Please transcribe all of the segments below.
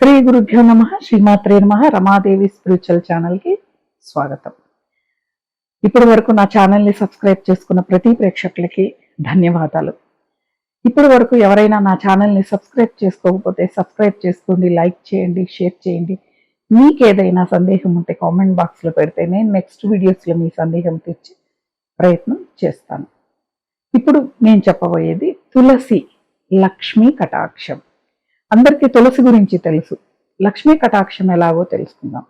శ్రీ గురుభ్యో నమ శ్రీమాత్రే నమ రమాదేవి స్పిరిచువల్ ఛానల్కి స్వాగతం. ఇప్పటి వరకు నా ఛానల్ని సబ్స్క్రైబ్ చేసుకున్న ప్రతి ప్రేక్షకులకి ధన్యవాదాలు. ఇప్పటి వరకు ఎవరైనా నా ఛానల్ని సబ్స్క్రైబ్ చేసుకోకపోతే సబ్స్క్రైబ్ చేసుకోండి లైక్ చేయండి షేర్ చేయండి. మీకు ఏదైనా సందేహం ఉంటే కామెంట్ బాక్స్లో పెడితే నేను నెక్స్ట్ వీడియోస్లో మీ సందేహం తెచ్చి ప్రయత్నం చేస్తాను. ఇప్పుడు నేను చెప్పబోయేది తులసి లక్ష్మీ కటాక్షం. అందరికీ తులసి గురించి తెలుసు. లక్ష్మీ కటాక్షం ఎలాగో తెలుసుకుందాం.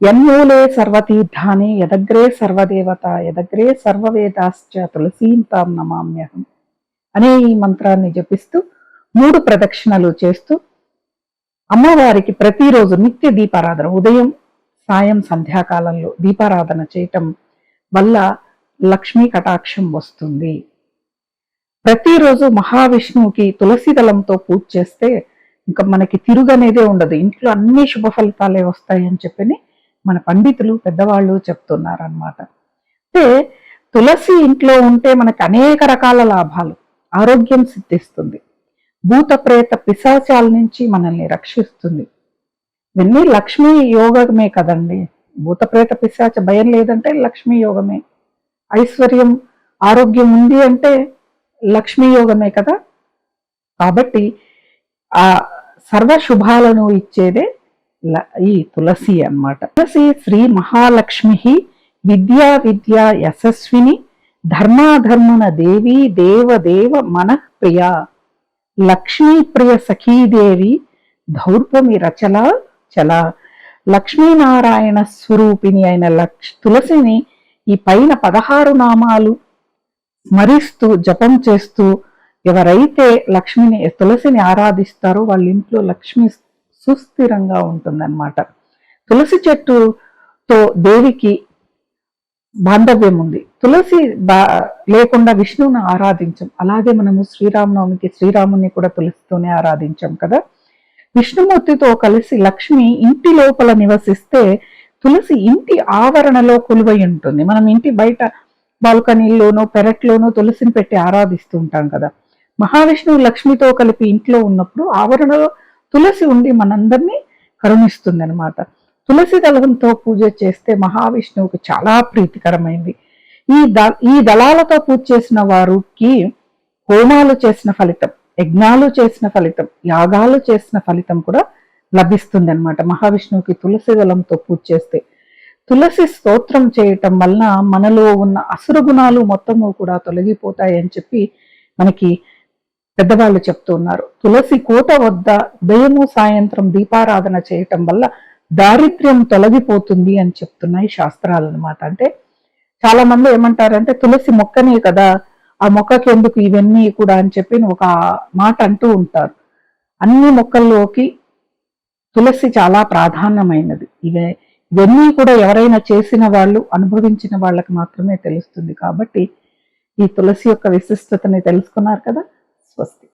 ఎన్మూలే సర్వతీర్థాని యదగ్రే సర్వదేవత యదగ్రే సర్వవేదాశ్చ తులసీంతాం నమామ్యహం అనే ఈ మంత్రాన్ని జపిస్తూ మూడు ప్రదక్షిణలు చేస్తూ అమ్మవారికి ప్రతిరోజు నిత్య దీపారాధన ఉదయం సాయం సంధ్యాకాలంలో దీపారాధన చేయటం వల్ల లక్ష్మీ కటాక్షం వస్తుంది. ప్రతిరోజు మహావిష్ణువుకి తులసి దళంతో పూజ చేస్తే ఇంకా మనకి తిరుగనేదే ఉండదు. ఇంట్లో అన్ని శుభ ఫలితాలే వస్తాయి అని చెప్పని మన పండితులు పెద్దవాళ్ళు చెప్తున్నారు అనమాట అంటే తులసి ఇంట్లో ఉంటే మనకి అనేక రకాల లాభాలు. ఆరోగ్యం సిద్ధిస్తుంది. భూత ప్రేత పిశాచాల నుంచి మనల్ని రక్షిస్తుంది. ఇవన్నీ లక్ష్మీ యోగమే కదండి. భూత ప్రేత పిశాచ భయం లేదంటే లక్ష్మీ యోగమే. ఐశ్వర్యం ఆరోగ్యం ఉంది అంటే లక్ష్మీ యోగమే కదా? కాబట్టి ఆ సర్వ శుభాలను ఇచ్చేదే ల- ఈ తులసి అన్నమాట. తులసి శ్రీ మహాలక్ష్మి విద్యా విద్యా యశస్విని ధర్మాధర్మున దేవి దేవ దేవ మనః లక్ష్మీ ప్రియ సఖీదేవి ధౌర్పమి రచల చల. లక్ష్మీనారాయణ స్వరూపిణి అయిన లక్ష్ తులసిని ఈ పైన పదహారు నామాలు స్మరిస్తూ జపం చేస్తూ ఎవరైతే లక్ష్మిని తులసిని ఆరాధిస్తారో వాళ్ళ ఇంట్లో లక్ష్మి సుస్థిరంగా ఉంటుందన్నమాట. తులసి చెట్టుతో దేవికి బాంధవ్యం ఉంది. తులసి బా లేకుండా విష్ణువుని ఆరాధించం. అలాగే మనము శ్రీరామనవమికి శ్రీరాముని కూడా తులసితోనే ఆరాధించాం కదా. విష్ణుమూర్తితో కలిసి లక్ష్మి ఇంటి లోపల నివసిస్తే తులసి ఇంటి ఆవరణలో కొలువై ఉంటుంది. మనం ఇంటి బయట బాల్కనీల్లోనో పెరట్లోనో తులసిని పెట్టి ఆరాధిస్తూ ఉంటాం కదా. మహావిష్ణువు లక్ష్మితో కలిపి ఇంట్లో ఉన్నప్పుడు ఆవరణలో తులసి ఉండి మనందరినీ కరుణిస్తుంది అనమాట తులసి దళంతో పూజ చేస్తే మహావిష్ణువుకి చాలా ప్రీతికరమైంది. ఈ ద ఈ దళాలతో పూజ చేసిన వారికి హోమాలు చేసిన ఫలితం యజ్ఞాలు చేసిన ఫలితం యాగాలు చేసిన ఫలితం కూడా లభిస్తుంది అనమాట మహావిష్ణువుకి తులసి దళంతో పూజ చేస్తే తులసి స్తోత్రం చేయటం వలన మనలో ఉన్న అసుర గుణాలు మొత్తము కూడా తొలగిపోతాయి అని చెప్పి మనకి పెద్దవాళ్ళు చెప్తున్నారు తులసి కోట వద్ద ఉదయము సాయంత్రం దీపారాధన చేయటం వల్ల దారిద్ర్యం తొలగిపోతుంది అని చెప్తున్నాయి శాస్త్రాలు అనమాట అంటే చాలా మంది ఏమంటారంటే తులసి మొక్కనే కదా ఆ మొక్కకి ఎందుకు ఇవన్నీ కూడా అని చెప్పి ఒక మాట అంటూ ఉంటారు. అన్ని మొక్కల్లోకి తులసి చాలా ప్రాధాన్యమైనది. ఇవే ఇవన్నీ కూడా ఎవరైనా చేసిన వాళ్ళు అనుభవించిన వాళ్ళకి మాత్రమే తెలుస్తుంది కాబట్టి ఈ తులసి యొక్క విశిష్టతని తెలుసుకున్నారు కదా? స్వస్తి.